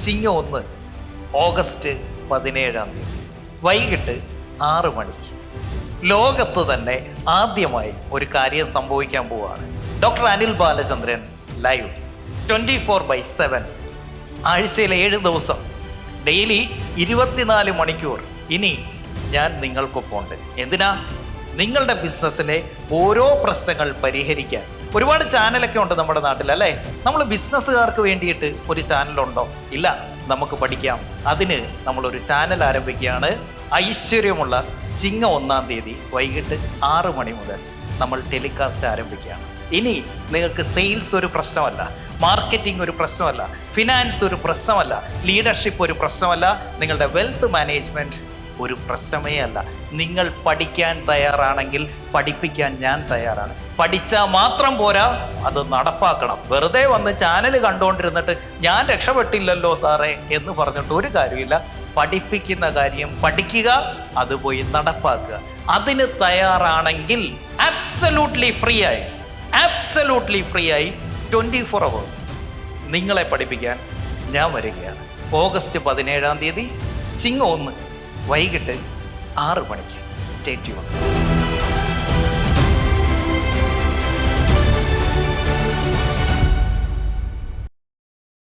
ചിങ്ങം ഒന്ന് ഓഗസ്റ്റ് പതിനേഴാം തീയതി. വൈകിട്ട് ആറ് മണിക്ക്. ലോകത്ത് തന്നെ ആദ്യമായി ഒരു കാര്യം സംഭവിക്കാൻ പോവുകയാണ് doctor Anil Balachandran live. Twenty four by seven. ആഴ്ചയിൽ ഏഴ് ദിവസം. ഡെയിലി ഇരുപത്തിനാല് മണിക്കൂർ. ഇനി ഞാൻ നിങ്ങൾക്കൊപ്പം ഉണ്ട് എന്തിനാ? നിങ്ങളുടെ ബിസിനസ്സിലെ ഓരോ പ്രശ്നങ്ങൾ പരിഹരിക്കാൻ. ഒരുപാട് ചാനലൊക്കെ ഉണ്ട് നമ്മുടെ നാട്ടിൽ അല്ലേ? നമ്മൾ ബിസിനസ്സുകാർക്ക് വേണ്ടിയിട്ട് ഒരു ചാനലുണ്ടോ? ഇല്ല നമുക്ക് പഠിക്കാം. അതിന് നമ്മളൊരു ചാനൽ ആരംഭിക്കുകയാണ്. ഐശ്വര്യമുള്ള ചിങ്ങ ഒന്നാം തീയതി വൈകിട്ട് ആറ് മണി മുതൽ നമ്മൾ ടെലികാസ്റ്റ് ആരംഭിക്കുകയാണ്. ഇനി നിങ്ങൾക്ക് സെയിൽസ് ഒരു പ്രശ്നമല്ല മാർക്കറ്റിംഗ് ഒരു പ്രശ്നമല്ല ഫിനാൻസ് ഒരു പ്രശ്നമല്ല ലീഡർഷിപ്പ് ഒരു പ്രശ്നമല്ല നിങ്ങളുടെ വെൽത്ത് മാനേജ്മെന്റ് ഒരു പ്രശ്നമേ അല്ല. നിങ്ങൾ പഠിക്കാൻ തയ്യാറാണെങ്കിൽ പഠിപ്പിക്കാൻ ഞാൻ തയ്യാറാണ്. പഠിച്ചാൽ മാത്രം പോരാ അത് നടപ്പാക്കണം. വെറുതെ വന്ന് ചാനൽ കണ്ടുകൊണ്ടിരുന്നിട്ട് ഞാൻ രക്ഷപ്പെട്ടില്ലല്ലോ സാറേ എന്ന് പറഞ്ഞിട്ട് ഒരു കാര്യമില്ല. പഠിപ്പിക്കുന്ന കാര്യം പഠിക്കുക അത് പോയി നടപ്പാക്കുക. അതിന് തയ്യാറാണെങ്കിൽ ആബ്സലൂട്ട്ലി ഫ്രീ ആയി. ആബ്സലൂട്ട്ലി ഫ്രീ ആയി ട്വന്റി ഫോർ അവേഴ്സ് നിങ്ങളെ പഠിപ്പിക്കാൻ ഞാൻ വരികയാണ്. ഓഗസ്റ്റ് പതിനേഴാം തീയതി ചിങ്ങ ഒന്ന്. വൈകിട്ട് ആറ് മണിക്ക് സ്റ്റേറ്റ് ചെയ്യണം